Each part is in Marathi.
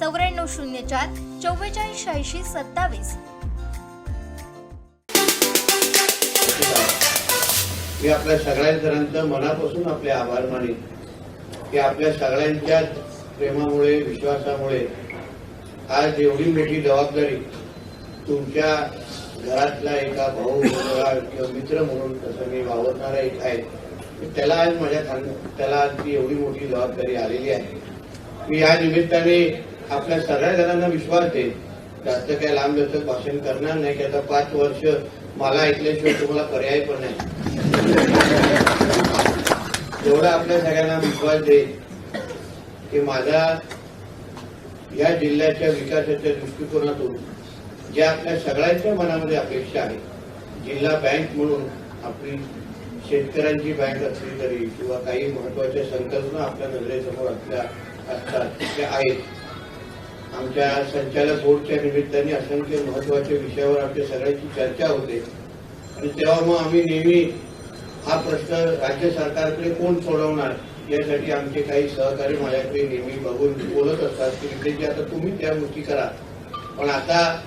चौऱ्याण्णव शून्य चार चव्वेचाळीस शहाऐंशी सत्तावीस. मी आपल्या सगळ्यांपर्यंत मनापासून आपले आभार मानेन की आपल्या सगळ्यांच्या प्रेमामुळे विश्वासामुळे आज एवढी मोठी जबाबदारी तुमच्या घरातला एका भाऊ किंवा मित्र म्हणून तसं मी वावरणारा एक आहे. त्याला आज माझ्या खान त्याला आज ती एवढी मोठी जबाबदारी आलेली आहे. मी या निमित्ताने आपल्या सगळ्या जणांना विश्वास देईल जास्त काय लांब लचक भाषण करणार नाही की आता पाच वर्ष मला ऐकल्याशिवाय तुम्हाला पर्याय पण नाही. जेवढा आपल्या सगळ्यांना विश्वास देईल की माझा या जिल्ह्याच्या विकासाच्या दृष्टिकोनातून ज्या आपल्या सगळ्यांच्या मनामध्ये अपेक्षा आहे जिल्हा बँक म्हणून आपली शेतकऱ्यांची बँक असली तरी किंवा काही महत्त्वाच्या संकल्पना आपल्या नजरेसमोर असल्या असतात त्या आहेत. आमच्या संचालक बोर्डच्या निमित्ताने असंख्य महत्त्वाच्या विषयावर आमच्या सगळ्यांची चर्चा होते. आणि तेव्हा मग आम्ही नेहमी हा प्रश्न राज्य सरकारकडे कोण सोडवणार यासाठी आमचे काही सहकारी माझ्याकडे नेहमी बघून बोलत असतात की विजयजी आता तुम्ही त्या गोष्टी करा. पण आता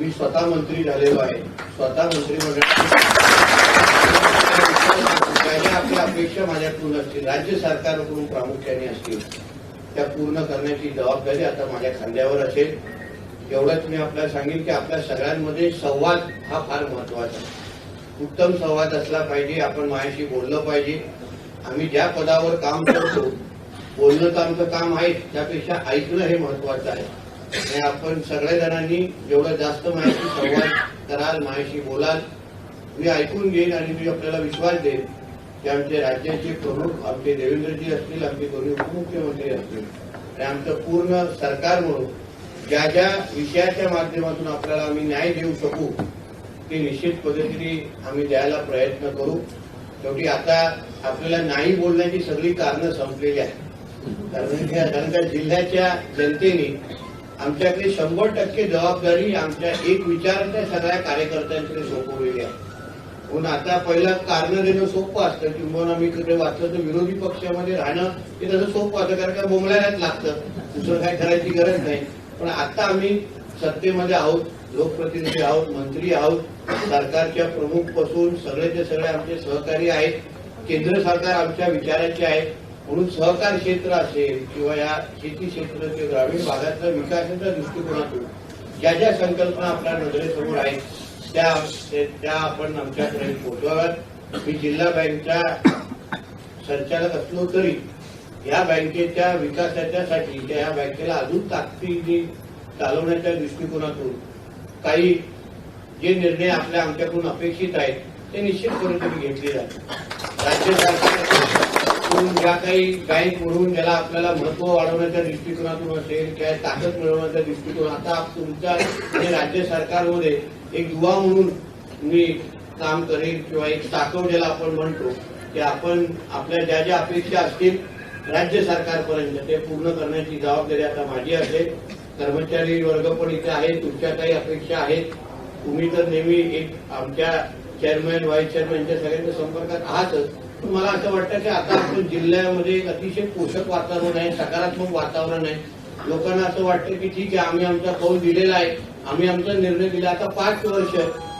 मी स्वतः मंत्री झालेलो आहे. स्वतः मंत्री आपल्या अपेक्षा माझ्याकडून असतील. राज्य सरकारकडून प्रामुख्याने असतील. त्या पूर्ण करण्याची जबाबदारी आता माझ्या खांद्यावर असेल. एवढंच मी आपल्याला सांगेन की आपल्या सगळ्यांमध्ये संवाद हा फार महत्त्वाचा आहे. उत्तम संवाद असला पाहिजे आपण माझ्याशी बोललं पाहिजे. आम्ही ज्या पदावर काम करतो बोलणं तर आमचं काम आहे त्यापेक्षा ऐकणं हे महत्वाचं आहे. आणि आपण सगळ्या जणांनी जेवढं जास्त माझ्याशी संवाद कराल माझ्याशी बोलाल मी ऐकून घेईन आणि मी आपल्याला विश्वास देईन. की आमचे राज्याचे प्रमुख आमचे देवेंद्रजी असतील आमचे दोन्ही उपमुख्यमंत्री असतील. आणि आमचं पूर्ण सरकार म्हणून ज्या ज्या विषयाच्या माध्यमातून आपल्याला आम्ही न्याय देऊ शकू ते निश्चित पद्धतीने आम्ही द्यायला प्रयत्न करू. शेवटी आता आपल्याला नाही बोलण्याची सगळी कारणं संपलेली आहेत. कारण कारण का जिल्ह्याच्या जनतेने आमच्याकडे शंभर टक्के जबाबदारी आमच्या एक विचाराच्या सगळ्या कार्यकर्त्यांकडे सोपवलेली आहे. म्हणून आता पहिला कारण देणं सोपं असतं. किंवा मी तिकडे वाचलं तर विरोधी पक्षामध्ये राहणं हे तसं सोपं असतं कारण काय बोंबलायलाच लागतं. दुसरं काय करायची गरज नाही. पण आता आम्ही सत्तेमध्ये आहोत लोकप्रतिनिधी आहोत मंत्री आहोत. सरकारच्या प्रमुखपासून सगळेचे सगळे आमचे सहकारी आहेत. केंद्र सरकार आमच्या विचाराचे आहे. म्हणून सहकार क्षेत्र असेल किंवा या शेती क्षेत्र ग्रामीण भागातल्या विकासाच्या दृष्टिकोनातून ज्या ज्या संकल्पना आपल्या नजरेसमोर आहेत त्या त्या आपण आमच्याकडे पोहोचवाव्यात मी जिल्हा बँकचा संचालक असलो तरी या बँकेच्या विकासाच्यासाठी त्या या बँकेला अजून ताकदीने चालवण्याच्या दृष्टिकोनातून काही जे निर्णय आपल्या आमच्याकडून अपेक्षित आहेत ते निश्चित पद्धतीने घेतले जातात राज्य सरकार सरकारकडून ज्या काही बँक म्हणून ज्याला आपल्याला महत्त्व वाढवण्याच्या दृष्टिकोनातून असेल किंवा ताकद मिळवण्याच्या दृष्टिकोन आता तुमच्या आणि राज्य सरकारमध्ये एक युवा म्हणून मी काम करेन किंवा एक टाकव ज्याला आपण म्हणतो की आपण आपल्या ज्या ज्या अपेक्षा असतील राज्य सरकारपर्यंत ते पूर्ण करण्याची जबाबदारी आता माझी असेल कर्मचारी वर्ग पण इथे आहे तुमच्या काही अपेक्षा आहेत. तुम्ही तर नेहमी एक आमच्या चेअरमॅन व्हाईस चेअरमॅनच्या सगळ्यांच्या संपर्कात आहातच. मला असं वाटतं की आता आपण जिल्ह्यामध्ये एक अतिशय पोषक वातावरण आहे सकारात्मक वातावरण आहे. लोकांना असं वाटतं की ठीक आहे आम्ही आमचा कौल दिलेला आहे आम्ही आमचा निर्णय दिला. आता पाच वर्ष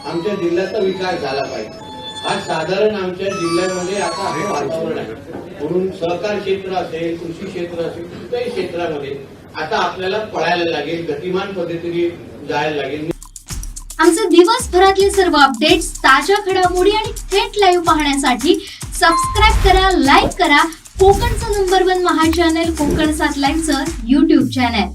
आमच्या जिल्ह्याचा विकास झाला पाहिजे. आज साधारण आमच्या जिल्ह्यामध्ये आता हे वातावरण आहे. म्हणून सहकार क्षेत्र असेल कृषी क्षेत्र असेल कुठल्याही क्षेत्रामध्ये आता आपल्याला पळायला लागेल गतिमान पद्धतीने जायला लागेल. आमचे दिवसभरातले सर्व अपडेट्स ताज्या घडामोडी आणि थेट लाईव्ह पाहण्यासाठी सबस्क्राईब करा लाईक करा. कोकणचं number one Maha channel Konkan सात लाईव्हचं युट्यूब चॅनल